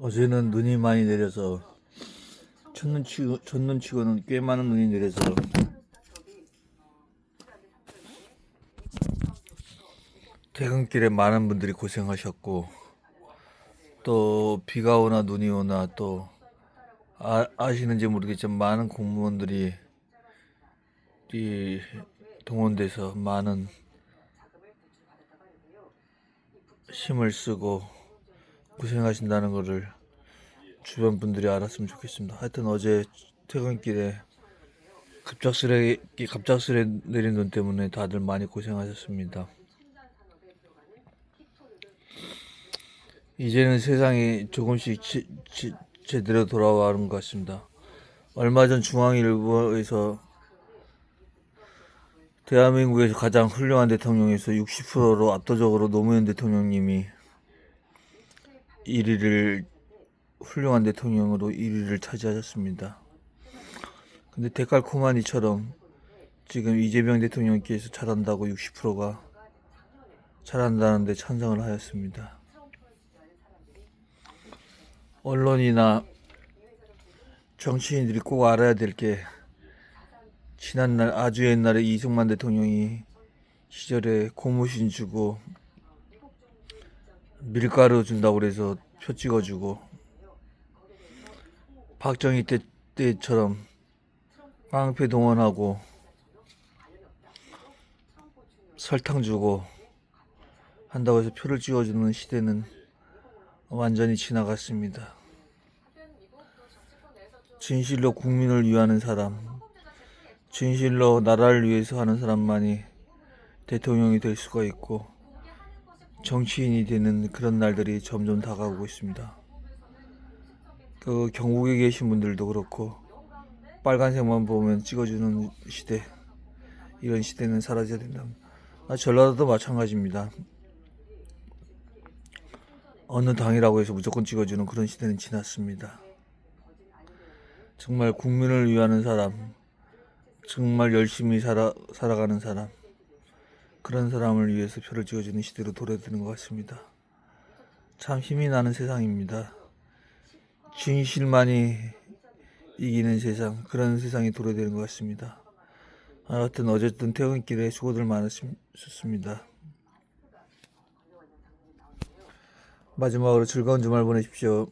어제는 눈이 많이 내려서 첫눈 치고 첫눈 치고는 꽤 많은 눈이 내려서 퇴근길에 많은 분들이 고생하셨고 또 비가 오나 눈이 오나 또 아, 아시는지 모르겠지만 많은 공무원들이 이 동원돼서 많은 힘을 쓰고 고생하신다는 것을 주변 분들이 알았으면 좋겠습니다. 하여튼 어제 퇴근길에 갑작스레 갑작스레 내린 눈 때문에 다들 많이 고생하셨습니다. 이제는 세상이 조금씩 지- 지- 제대로 돌아와는 것 같습니다. 얼마 전 중앙일보에서 대한민국에서 가장 훌륭한 대통령에서 60%로 압도적으로 노무현 대통령님이 1위를 훌륭한 대통령으로 1위를 차지하셨습니다. 근데 데칼코마니처럼 지금 이재명 대통령께서 잘한다고 60%가 잘한다는데 찬성을 하였습니다. 언론이나 정치인들이 꼭 알아야 될 게 지난날 아주 옛날에 이승만 대통령이 시절에 고무신 주고 밀가루 준다고 그래서 표 찍어주고 박정희 때 때처럼 깡패 동원하고 설탕 주고 한다고 해서 표를 찍어주는 시대는 완전히 지나갔습니다. 진실로 국민을 위하는 사람, 진실로 나라를 위해서 하는 사람만이 대통령이 될 수가 있고 정치인이 되는 그런 날들이 점점 다가오고 있습니다. 그 경북에 계신 분들도 그렇고 빨간색만 보면 찍어주는 시대 이런 시대는 사라져야 된다. 아, 전라도도 마찬가지입니다. 어느 당이라고 해서 무조건 찍어주는 그런 시대는 지났습니다. 정말 국민을 위하는 사람, 정말 열심히 살아, 살아가는 사람, 그런 사람을 위해서 표를 찍어주는 시대로 돌아드는 것 같습니다. 참 힘이 나는 세상입니다. 진실만이 이기는 세상, 그런 세상이 도래되는 것 같습니다. 하여튼 어쨌든 퇴근길에 수고들 많으셨습니다. 마지막으로 즐거운 주말 보내십시오.